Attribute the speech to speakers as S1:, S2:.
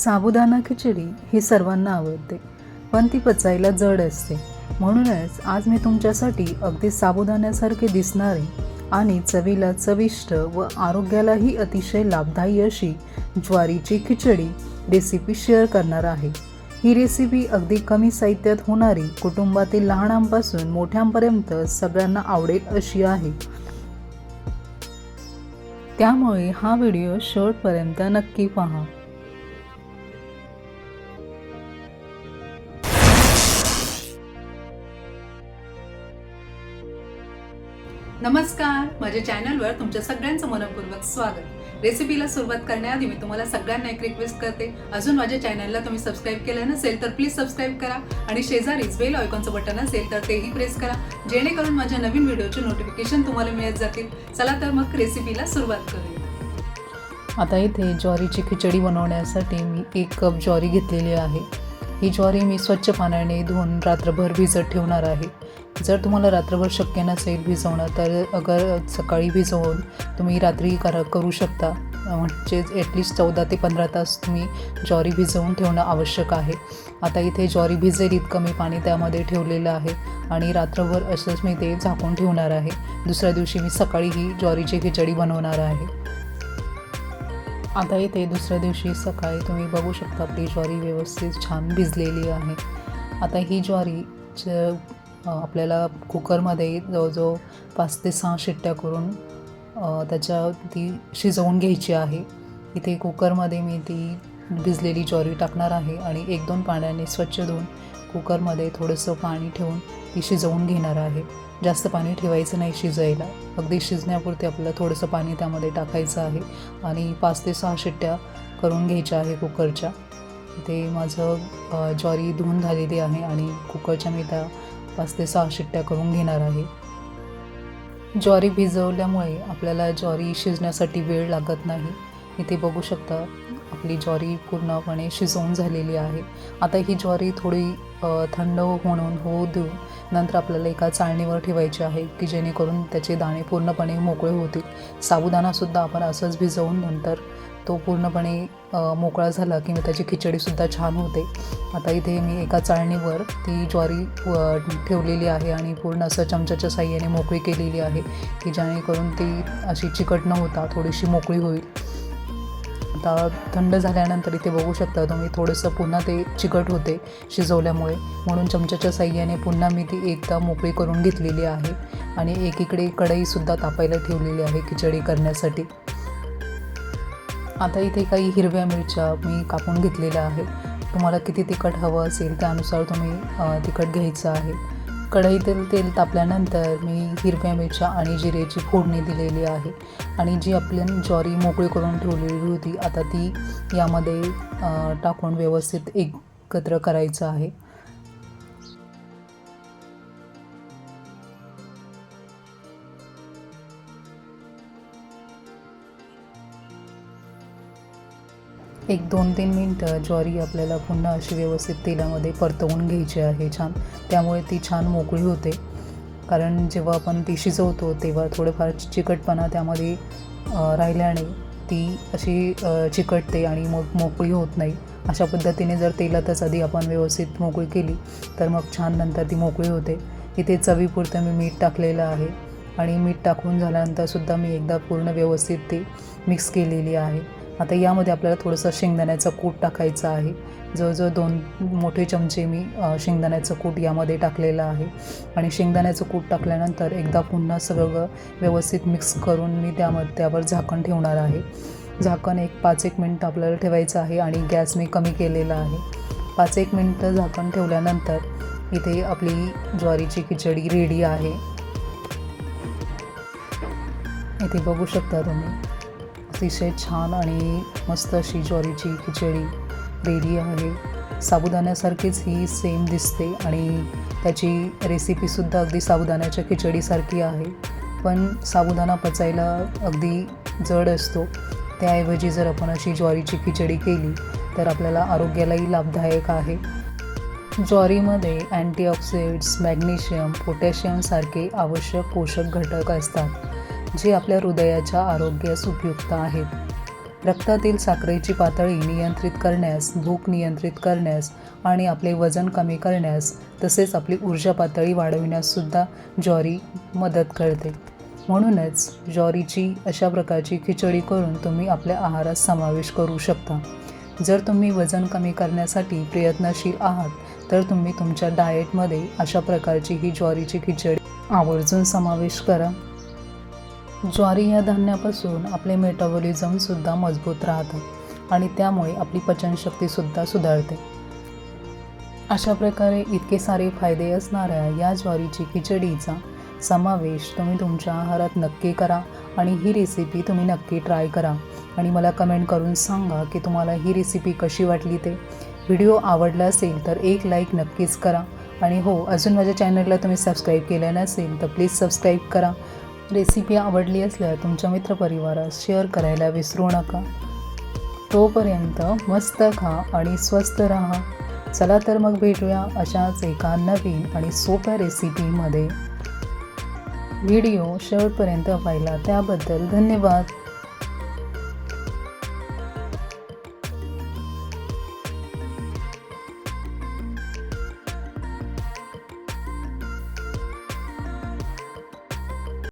S1: साबुदाणा खिचडी ही सर्वांना आवडते पण ती पचायला जड असते. म्हणूनच आज मी तुमच्यासाठी अगदी साबुदाण्यासारखे दिसणारे आणि चवीला चविष्ट व आरोग्यालाही अतिशय लाभदायी अशी ज्वारीची खिचडी रेसिपी शेअर करणार आहे. ही रेसिपी अगदी कमी साहित्यात होणारी कुटुंबातील लहानांपासून मोठ्यांपर्यंत सगळ्यांना आवडेल अशी आहे. त्यामुळे हा व्हिडिओ शेवटपर्यंत नक्की पहा. नमस्कार. माझ्या चॅनलवर तुमच्या सगळ्यांचं मनपूर्वक स्वागत. रेसिपीला सुरुवात करण्याआधी मी तुम्हाला सगळ्यांना एक रिक्वेस्ट करते. अजून माझ्या चॅनलला तुम्ही सबस्क्राईब केलं नसेल तर प्लीज सबस्क्राईब करा आणि शेजारीच बेल आयकॉनचं बटन असेल तर तेही प्रेस करा. जेणेकरून माझ्या नवीन व्हिडिओचे नोटिफिकेशन तुम्हाला मिळत जातील. चला तर मग रेसिपीला सुरुवात करूया. आता इथे ज्वारीची खिचडी बनवण्यासाठी मी एक कप ज्वारी घेतलेली आहे. ही ज्वारी मी स्वच्छ पाण्याने धुवून रात्रभर भिजत ठेवणार आहे. जर तुम्हाला रात्रभर शक्य नसेल भिजवणं तर अगर सकाळी भिजवून तुम्ही रात्री कर करू शकता. म्हणजे ॲटलिस्ट चौदा ते पंधरा तास तुम्ही ज्वारी भिजवून ठेवणं आवश्यक आहे. आता इथे ज्वारी भिजेल इतकं मी पाणी त्यामध्ये ठेवलेलं आहे आणि रात्रभर असंच मी ते झाकून ठेवणार आहे. दुसऱ्या दिवशी मी सकाळी ही ज्वारीची खिचडी बनवणार आहे. आता इथे दुसऱ्या दिवशी सकाळी तुम्ही बघू शकता आपली ज्वारी व्यवस्थित छान भिजलेली आहे. आता ही ज्वारी ज आपल्याला कुकरमध्ये जवळजवळ पाच ते सहा शिट्ट्या करून त्याच्या ती शिजवून घ्यायची आहे. इथे कुकरमध्ये मी ती भिजलेली ज्वारी टाकणार आहे आणि एक दोन पाण्याने स्वच्छ धुवून कुकरमध्ये थोडंसं पाणी ठेवून ती शिजवून घेणार आहे. जास्त पाणी ठेवायचं नाही शिजायला. अगदी शिजण्यापुरते आपल्याला थोडंसं पाणी त्यामध्ये टाकायचं आहे आणि पाच ते सहा शिट्ट्या करून घ्यायच्या आहे कुकरच्या. ते माझं ज्वारी धुवून झालेली आहे आणि कुकरच्या मी त्या पाच ते सहा शिट्ट्या करून घेणार आहे. ज्वारी भिजवल्यामुळे आपल्याला ज्वारी शिजण्यासाठी वेळ लागत नाही. इथे बघू शकता. आपली ज्वारी पूर्णपणे शिजवून झालेली आहे. आता ही ज्वारी थोडी थंड म्हणून होऊ देऊन नंतर आपल्याला एका चाळणीवर ठेवायची आहे की जेणेकरून त्याचे दाणे पूर्णपणे मोकळे होतील. साबुदाणासुद्धा आपण असंच भिजवून नंतर तो पूर्णपणे मोकळा झाला की मग त्याची खिचडीसुद्धा छान होते. आता इथे मी एका चाळणीवर ती ज्वारी ठेवलेली आहे आणि पूर्ण असं चमच्याच्या साह्याने मोकळी केलेली आहे की जेणेकरून ती अशी चिकट न होता थोडीशी मोकळी होईल. आता थंड झाल्यानंतर इथे बघू शकता तुम्ही थोडंसं पुन्हा ते चिकट होते शिजवल्यामुळे. म्हणून चमच्याच्या साह्याने पुन्हा मी ती एकदा मोकळी करून घेतलेली आहे आणि एकीकडे कढईसुद्धा तापायला ठेवलेली आहे खिचडी करण्यासाठी. आता इथे काही हिरव्या मिरच्या मी कापून घेतलेल्या आहे तुम्हाला किती तिखट हवं असेल त्यानुसार तुम्ही तिखट घ्यायचं आहे. कढईतील तेल तापल्यानंतर मी हिरव्या मिरच्या आणि जिरेची फोडणी दिलेली आहे. आणि जी आपली ज्वारी मोकळी करून ठेवलेली होती आता ती यामध्ये टाकून व्यवस्थित एकत्र करायचं आहे. एक दोन तीन मिनटं ज्वारी आपल्याला पुन्हा अशी व्यवस्थित तेलामध्ये परतवून घ्यायची आहे छान. त्यामुळे ती छान मोकळी होते. कारण जेव्हा आपण ती शिजवतो तेव्हा थोडंफार चिकटपणा त्यामध्ये राहिल्याने ती अशी चिकटते आणि मग मोकळी होत नाही. अशा पद्धतीने जर तेलातच आधी आपण व्यवस्थित मोकळी केली तर मग छान नंतर ती मोकळी होते. इथे चवीपुरतं मी मीठ टाकलेलं आहे आणि मीठ टाकून झाल्यानंतरसुद्धा मी एकदा पूर्ण व्यवस्थित ती मिक्स केलेली आहे. आता यामध्ये आपल्याला थोडंसं शेंगदाण्याचं कूट टाकायचं आहे. जवळजवळ दोन मोठे चमचे मी शेंगदाण्याचं कूट यामध्ये टाकलेलं आहे. आणि शेंगदाण्याचं कूट टाकल्यानंतर एकदा पुन्हा सगळं व्यवस्थित मिक्स करून मी त्यामध्ये त्यावर झाकण ठेवणार आहे. झाकण एक पाच एक मिनटं आपल्याला ठेवायचं आहे आणि गॅस मी कमी केलेला आहे. पाच एक मिनटं झाकण ठेवल्यानंतर इथे आपली ज्वारीची खिचडी रेडी आहे. इथे बघू शकता तुम्ही. अतिशय छान आणि मस्त अशी ज्वारीची खिचडी रेडी आहे. साबुदाण्यासारखीच ही सेम दिसते आणि त्याची रेसिपीसुद्धा अगदी साबुदाण्याच्या खिचडीसारखी आहे. पण साबुदाणा पचायला अगदी जड असतो. त्याऐवजी जर आपण अशी ज्वारीची खिचडी केली तर आपल्याला आरोग्यालाही लाभदायक आहे. ज्वारीमध्ये अँटीऑक्सिडेंट्स मॅग्नेशियम पोटॅशियमसारखे आवश्यक पोषक घटक असतात. जे आपल्या हृदयाच्या आरोग्यास उपयुक्त आहेत. रक्तातील साखरेची पातळी नियंत्रित करण्यास भूक नियंत्रित करण्यास आणि आपले वजन कमी करण्यास तसेच आपली ऊर्जा पातळी वाढविण्याससुद्धा ज्वारी मदत करते. म्हणूनच ज्वारीची अशा प्रकारची खिचडी करून तुम्ही आपल्या आहारात समावेश करू शकता. जर तुम्ही वजन कमी करण्यासाठी प्रयत्नशील आहात तर तुम्ही तुमच्या डाएटमध्ये अशा प्रकारची ही ज्वारीची खिचडी आवर्जून समावेश करा. ज्वारी या धान्यापासून आपले मेटाबॉलिझमसुद्धा मजबूत राहतं आणि त्यामुळे आपली पचनशक्तीसुद्धा सुधारते. अशा प्रकारे इतके सारे फायदे असणाऱ्या या ज्वारीची खिचडीचा समावेश तुम्ही तुमच्या आहारात नक्की करा आणि ही रेसिपी तुम्ही नक्की ट्राय करा. आणि मला कमेंट करून सांगा की तुम्हाला ही रेसिपी कशी वाटली ते. व्हिडिओ आवडला असेल तर एक लाईक नक्कीच करा. आणि हो अजून माझ्या चॅनलला तुम्ही सबस्क्राईब केलं नसेल तर प्लीज सबस्क्राईब करा. रेसिपी आवडली असल्यास तुमच्या मित्रपरिवारास शेअर करायला विसरू नका. तोपर्यंत मस्त खा आणि स्वस्त राहा. चला तर मग भेटूया अशाच एका नवीन आणि सोप्या रेसिपीमध्ये. व्हिडिओ शेवटपर्यंत पाहिला त्याबद्दल धन्यवाद.